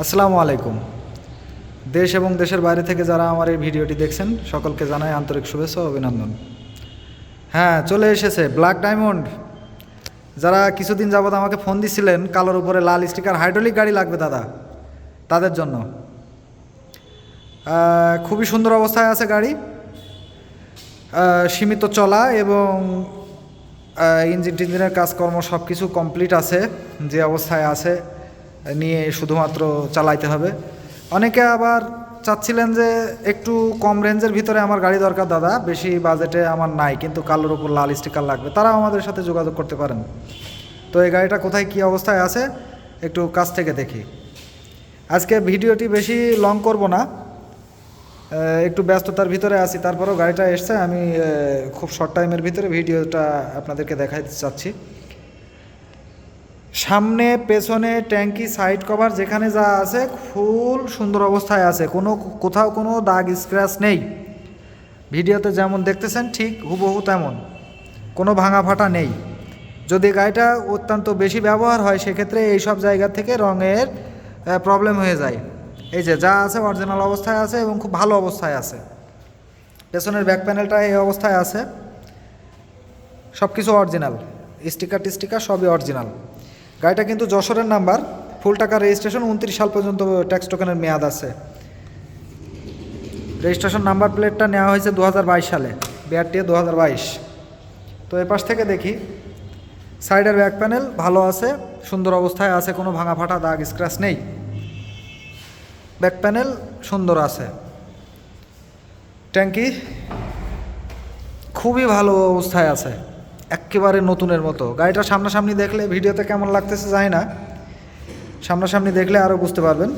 আসসালামু আলাইকুম। দেশ এবং দেশের বাইরে থেকে যারা আমার এই ভিডিওটি দেখছেন, সকলকে জানাই আন্তরিক শুভেচ্ছা অভিনন্দন। হ্যাঁ চলে এসেছে ব্ল্যাক ডায়মন্ড যারা কিছুদিন যাবত আমাকে ফোন দিছিলেন, কালোর উপরে লাল স্টিকার, হাইড্রোলিক গাড়ি লাগবে দাদা, তাদের জন্য। খুবই সুন্দর অবস্থায় আছে গাড়ি। সীমিত চলা এবং ইঞ্জিন টিঞ্জিনের কাজকর্ম সব কিছু কমপ্লিট আছে, যে অবস্থায় আছে। নিয়ে শুধুমাত্র চালাইতে হবে। অনেকে আবার চাচ্ছিলেন যে একটু কম রেঞ্জের ভিতরে আমার গাড়ি দরকার, দাদা, বেশি বাজেটে আমার নাই, কিন্তু কালোর উপর লাল স্টিকার লাগবে। তারাও আমাদের সাথে যোগাযোগ করতে পারেন। তো এই গাড়িটা কোথায় কী অবস্থায় আছে, একটু কাছ থেকে দেখি। আজকে ভিডিওটি বেশি লং করব না। একটু ব্যস্ততার ভিতরে আছি, তারপরেও গাড়িটা এসছে, আমি খুব শর্ট টাইমের ভিতরে ভিডিওটা আপনাদেরকে দেখাতে চাচ্ছি। সামনে, পেছনে, ট্যাঙ্কি, সাইড কভার, যেখানে যা আছে, ফুল সুন্দর অবস্থায় আছে। কোনো, কোথাও কোনো দাগ স্ক্র্যাচ নেই। ভিডিওতে যেমন দেখতেছেন, ঠিক হুবহু তেমন। কোনো ভাঙা ফাটা নেই। যদি গাড়িটা অত্যন্ত বেশি ব্যবহার হয়, সেক্ষেত্রে এই সব জায়গা থেকে রঙের প্রবলেম হয়ে যায়। এই যে, যা আছে অরিজিনাল অবস্থায় আছে এবং খুব ভালো অবস্থায় আছে। পেছনের ব্যাক প্যানেলটা এই অবস্থায় আছে। সব কিছু অরিজিনাল স্টিকার টিস্টিকার সবই অরিজিনাল গাড়িটা কিন্তু যশোরের নাম্বার। ফুল টাকা রেজিস্ট্রেশন, উনত্রিশ সাল পর্যন্ত ট্যাক্স টোকেনের মেয়াদ আছে। রেজিস্ট্রেশন নাম্বার প্লেটটা নেওয়া হয়েছে দু হাজার বাইশ সালে, বিআরটিএ দু তো এ পাশ থেকে দেখি, সাইডের ব্যাক প্যানেল ভালো আছে, সুন্দর অবস্থায় আছে, কোনো ভাঙা ফাটা দাগ স্ক্র্যাচ নেই। ব্যাক প্যানেল সুন্দর আছে। ট্যাঙ্কি খুবই ভালো অবস্থায় আছে। একেবারে নতুনের মতো। গাড়িটা সামনাসামনি দেখলে ভিডিওতে কেমন লাগতেছে জানি না। সামনাসামনি দেখলে আরও বুঝতে পারবেন।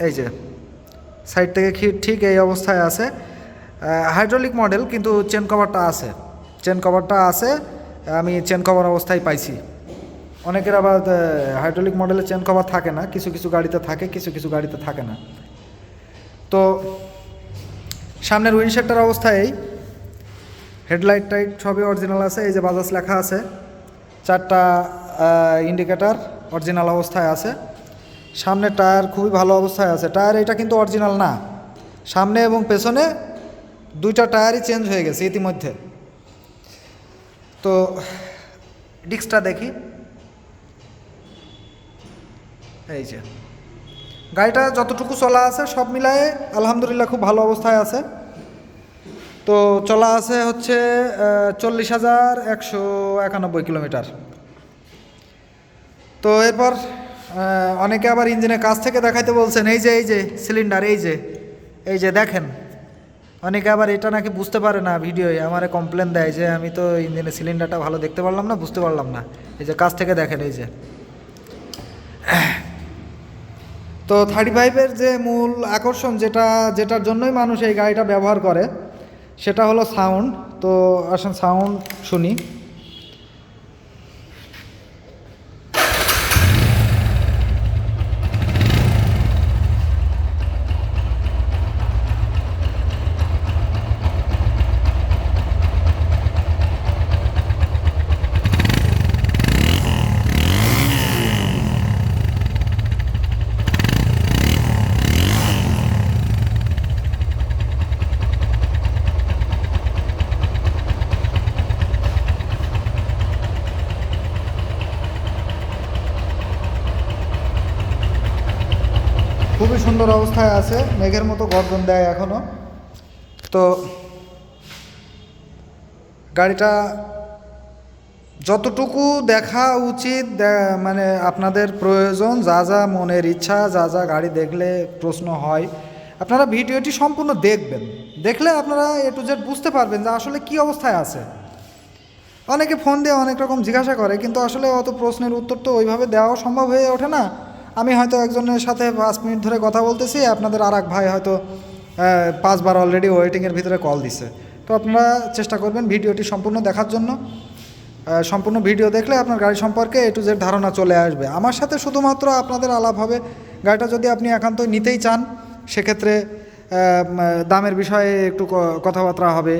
এই যে সাইড থেকে ঠিক এই অবস্থায় আছে। হাইড্রোলিক মডেল কিন্তু চেন কভারটা আছে। চেন কভারটা আছে, আমি চেন কভার অবস্থায় পাইছি। অনেকের আবার হাইড্রোলিক মডেলের চেন কভার থাকে না। কিছু কিছু গাড়িতে থাকে, কিছু কিছু গাড়িতে থাকে না। তো, সামনের উইন্ডশেডটার অবস্থা এই। হেডলাইট টাইট সবই অরিজিনাল আছে, এই যে বাজাজ লেখা আছে। চারটা ইন্ডিকেটার অরিজিনাল অবস্থায় আছে। সামনে টায়ার খুবই ভালো অবস্থায় আছে। টায়ার এটা কিন্তু অরিজিনাল না। সামনে এবং পেছনে দুইটা টায়ারই চেঞ্জ হয়ে গেছে ইতিমধ্যে। তো, ডিস্কটা দেখি। এই যে। গাড়িটা যতটুকু চলা আছে সব মিলায়ে আলহামদুলিল্লাহ খুব ভালো অবস্থায় আছে। তো চলা আছে হচ্ছে চল্লিশ হাজার একশো একানব্বই কিলোমিটার। তো এরপর অনেকে আবার ইঞ্জিনের কাছ থেকে দেখাইতে বলছেন, এই যে এই যে সিলিন্ডার এই যে এই যে দেখেন। অনেকে আবার এটা নাকি বুঝতে পারে না ভিডিওয়ে আমারে কমপ্লেন দেয় যে আমি তো ইঞ্জিনের সিলিন্ডারটা ভালো দেখতে পারলাম না, বুঝতে পারলাম না। এই যে কাছ থেকে দেখেন, এই যে। তো থার্টি ফাইভের যে মূল আকর্ষণ যেটা, যেটার জন্যই মানুষ এই গাড়িটা ব্যবহার করে সেটা হলো সাউন্ড তো আসেন সাউন্ড শুনি। খুবই সুন্দর অবস্থায় আছে, মেঘের মতো গর্জন দেয় এখনও তো গাড়িটা যতটুকু দেখা উচিত মানে আপনাদের প্রয়োজন, যা যা মনের ইচ্ছা, যা যা গাড়ি দেখলে প্রশ্ন হয়, আপনারা ভিডিওটি সম্পূর্ণ দেখবেন। দেখলে আপনারা এ টু জেড বুঝতে পারবেন যে আসলে কি অবস্থায় আছে। অনেকে ফোন দিয়ে অনেক রকম জিজ্ঞাসা করে, কিন্তু আসলে অত প্রশ্নের উত্তর তো ওইভাবে দেওয়াও সম্ভব হয়ে ওঠে না। আমি হয়তো একজনের সাথে পাঁচ মিনিট ধরে কথা বলতেছি, আপনাদের আর এক ভাই হয়তো পাঁচবার অলরেডি ওয়েটিংয়ের ভিতরে কল দিছে। তো আপনারা চেষ্টা করবেন ভিডিওটি সম্পূর্ণ দেখার জন্য। সম্পূর্ণ ভিডিও দেখলে আপনার গাড়ি সম্পর্কে এ টু জেড ধারণা চলে আসবে। আমার সাথে শুধুমাত্র আপনাদের আলাপ হবে। গাড়িটা যদি আপনি একান্ত নিতেই চান, সেক্ষেত্রে দামের বিষয়ে একটু কথাবার্তা হবে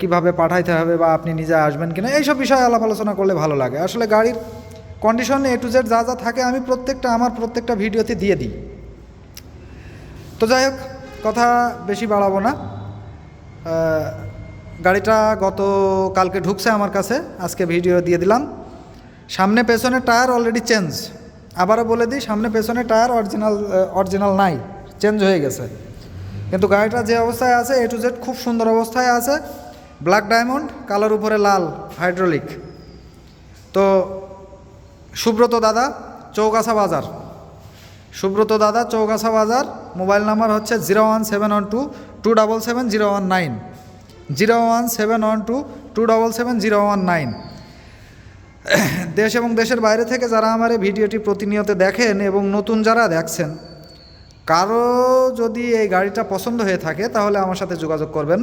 কীভাবে পাঠাইতে হবে বা আপনি নিজে আসবেন কিনা, এইসব বিষয়ে আলাপ আলোচনা করলে ভালো লাগে। আসলে গাড়ির কন্ডিশন এ টু জেড যা যা থাকে, আমি প্রত্যেকটা, আমার প্রত্যেকটা ভিডিওতে দিয়ে দিই। তো যাই হোক, কথা বেশি বাড়াবো না। গাড়িটা গত কালকে ঢুকছে আমার কাছে, আজকে ভিডিও দিয়ে দিলাম। সামনে পেছনে টায়ার অলরেডি চেঞ্জ আবারও বলে দিই, সামনে পেছনে টায়ার অরিজিনাল অরিজিনাল নাই চেঞ্জ হয়ে গেছে। কিন্তু গাড়িটা যে অবস্থায় আছে এ টু জেড খুব সুন্দর অবস্থায় আছে। ব্ল্যাক ডায়মন্ড কালোর উপরে লাল হাইড্রোলিক তো সুব্রত দাদা, চৌগাছা বাজার। সুব্রত দাদা, চৌগাছা বাজার, মোবাইল নাম্বার হচ্ছে zero one seven one two two double seven zero one nine. Zero one seven one two two double seven zero one nine. দেশ এবং দেশের বাইরে থেকে যারা আমার এই ভিডিওটি প্রতিনিয়ত দেখেন এবং নতুন যারা দেখছেন, কারও যদি এই গাড়িটা পছন্দ হয়ে থাকে, তাহলে আমার সাথে যোগাযোগ করবেন।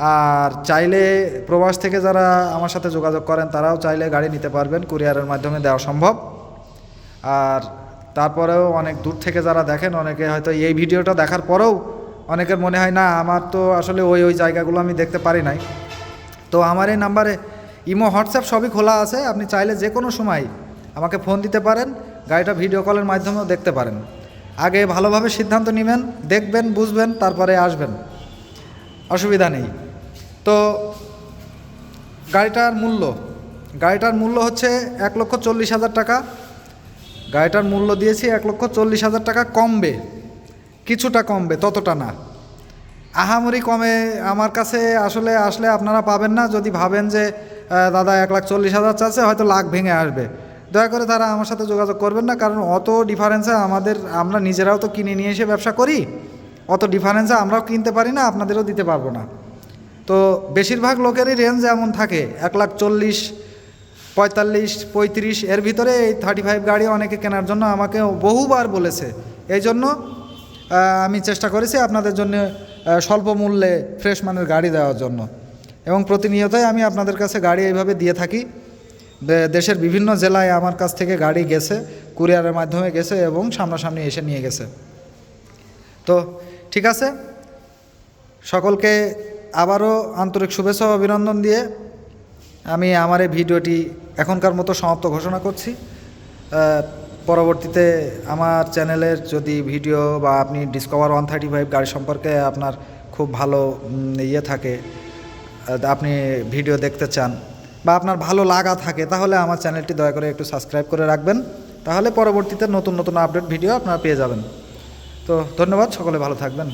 আর চাইলে প্রবাস থেকে যারা আমার সাথে যোগাযোগ করেন, তারাও চাইলে গাড়ি নিতে পারবেন, কুরিয়ারের মাধ্যমে দেওয়া সম্ভব। আর তারপরেও অনেক দূর থেকে যারা দেখেন, অনেকে হয়তো এই ভিডিওটা দেখার পরেও অনেকের মনে হয়, না, আমার তো আসলে ওই ওই জায়গাগুলো আমি দেখতে পারি নাই। তো আমার এই নাম্বারে ইমো, হোয়াটসঅ্যাপ সবই খোলা আছে। আপনি চাইলে যে কোনো সময় আমাকে ফোন দিতে পারেন, গাড়িটা ভিডিও কলের মাধ্যমেও দেখতে পারেন। আগে ভালোভাবে সিদ্ধান্ত নেবেন, দেখবেন, বুঝবেন, তারপরে আসবেন। অসুবিধা নেই। তো গাড়িটার মূল্য গাড়িটার মূল্য হচ্ছে এক লক্ষ চল্লিশ হাজার টাকা। গাড়িটার মূল্য দিয়েছি এক লক্ষ চল্লিশ হাজার টাকা কমবে, কিছুটা কমবে, ততটা না। আহামরি কমে আমার কাছে আসলে আসলে আপনারা পাবেন না, যদি ভাবেন যে দাদা এক লাখ চল্লিশ হাজার চাচ্ছে, হয়তো লাখ ভেঙে আসবে। দয়া করে তারা আমার সাথে যোগাযোগ করবেন না, কারণ অত ডিফারেন্সে আমাদের, আমরা নিজেরাও তো কিনে নিয়ে এসে ব্যবসা করি। অত ডিফারেন্সে আমরাও কিনতে পারি না, আপনাদেরও দিতে পারব না। তো বেশিরভাগ লোকেরই রেঞ্জ এমন থাকে, এক লাখ চল্লিশ, পঁয়তাল্লিশ, পঁয়ত্রিশ, এর ভিতরে এই থার্টি ফাইভ গাড়ি অনেকে কেনার জন্য আমাকে বহুবার বলেছে। এই জন্য আমি চেষ্টা করেছি আপনাদের জন্য স্বল্প মূল্যে ফ্রেশ মানের গাড়ি দেওয়ার জন্য। এবং প্রতিনিয়তই আমি আপনাদের কাছে গাড়ি এইভাবে দিয়ে থাকি। দেশের বিভিন্ন জেলায় আমার কাছ থেকে গাড়ি গেছে, কুরিয়ারের মাধ্যমে গেছে এবং সামনাসামনি এসে নিয়ে গেছে। তো, ঠিক আছে? সকলকে আবারও আন্তরিক শুভেচ্ছা ও অভিনন্দন দিয়ে আমি আমার এই ভিডিওটি এখনকার মতো সমাপ্ত ঘোষণা করছি। পরবর্তীতে আমার চ্যানেলের যদি ভিডিও বা আপনি ডিসকভার ওয়ান থার্টি ফাইভ গাড়ি সম্পর্কে আপনার খুব ভালো ইয়ে থাকে আপনি ভিডিও দেখতে চান বা আপনার ভালো লাগা থাকে, তাহলে আমার চ্যানেলটি দয়া করে একটু সাবস্ক্রাইব করে রাখবেন। তাহলে পরবর্তীতে নতুন নতুন আপডেট ভিডিও আপনারা পেয়ে যাবেন। তো ধন্যবাদ, সকলে ভালো থাকবেন।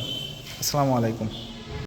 আসসালামু আলাইকুম।